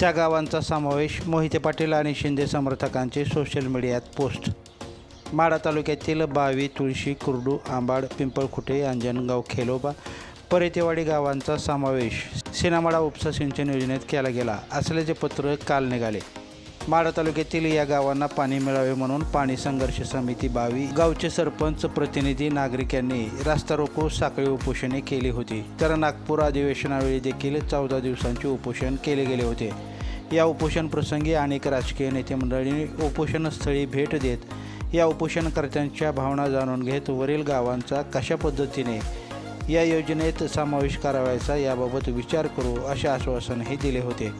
त्या गावांचा समावेश मोहिते पाटील आणि शिंदे समर्थकांचे सोशल मीडियात पोस्ट. माढा तालुक्यातील बावी तुळशी कुर्डू आंबाड पिंपळखुटे अंजनगाव खेलोबा परेतेवाडी गावांचा समावेश सिनामाडा उपसा सिंचन योजनेत केला गेला. असल्याचे पत्र काल निघाले. माढा तालुक्यातील या गावांना पाणी मिळावे म्हणून पाणी संघर्ष समिती बावी गावचे सरपंच प्रतिनिधी नागरिकांनी रास्ता रोको साखळी उपोषणे केली होती. तर नागपूर अधिवेशनावेळी देखील चौदा दिवसांचे उपोषण केले गेले होते. या उपोषण प्रसंगी अनेक राजकीय नेते मंडळींनी उपोषणस्थळी भेट देत या उपोषणकर्त्यांच्या भावना जाणून घेत वरील गावांचा कशा पद्धतीने या योजनेत समावेश करावायचा याबाबत विचार करू असे आश्वासनही दिले होते.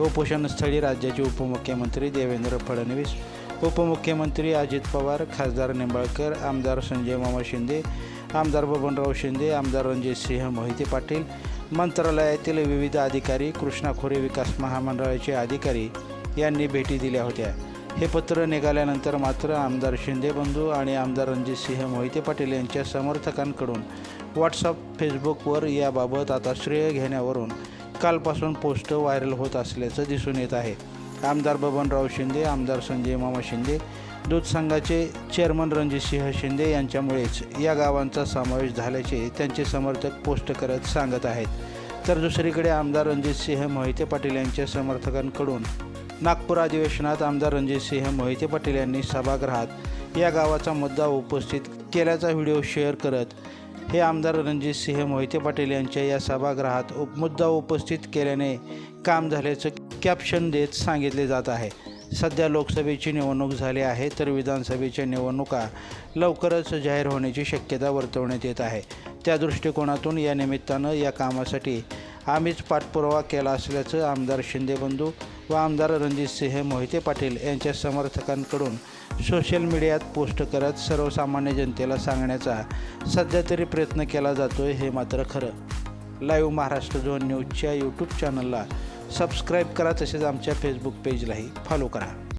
उपोषणस्थळी राज्याचे उपमुख्यमंत्री देवेंद्र फडणवीस उपमुख्यमंत्री अजित पवार खासदार निंबाळकर आमदार संजय मामा शिंदे आमदार बबनराव शिंदे आमदार रणजितसिंह मोहिते पाटील मंत्रालयातील विविध अधिकारी कृष्णा खोरे विकास महामंडळाचे अधिकारी यांनी भेटी दिल्या होत्या. हे पत्र निघाल्यानंतर मात्र आमदार शिंदे बंधू आणि आमदार रणजितसिंह मोहिते पाटील यांच्या समर्थकांकडून व्हॉट्सअप फेसबुकवर याबाबत आता श्रेय घेण्यावरून कालपासून पोस्ट व्हायरल होत असल्याचं दिसून येत आहे. आमदार बबनराव शिंदे आमदार संजय मामा शिंदे दूध संघाचे चेअरमन रणजितसिंह शिंदे यांच्यामुळेच या गावांचा समावेश झाल्याचे त्यांचे समर्थक पोस्ट करत सांगत आहेत. तर दुसरीकडे आमदार रणजितसिंह मोहिते पाटील यांच्या समर्थकांकडून नागपूर अधिवेशनात आमदार रणजितसिंह मोहिते पाटील यांनी सभागृहात या गावाचा मुद्दा उपस्थित केल्याचा व्हिडिओ शेअर करत हे आमदार रणजित सिंह मोहिते पाटील यांच्या या सभागृहात उप मुद्दा उपस्थित केल्याने काम झाल्याचं कॅप्शन देत सांगितले जात आहे. सध्या लोकसभेची निवडणूक झाली आहे तर विधानसभेच्या निवडणुका लवकरच जाहीर होण्याची शक्यता वर्तवण्यात येत आहे. त्या दृष्टिकोनातून या निमित्तानं या कामासाठी आम्हीच पाठपुरावा केला असल्याचं आमदार शिंदे बंधू व आमदार रणजितसिंह मोहिते पाटील यांच्या समर्थकांकडून सोशल मीडियात पोस्ट करत सर्वसामान्य जनतेला सांगण्याचा सध्या तरी प्रयत्न केला जातोय हे मात्र खरं. लाईव्ह महाराष्ट्र झोन न्यूजच्या यूट्यूब चॅनलला सबस्क्राईब करा तसेच आमच्या फेसबुक पेजलाही फॉलो करा.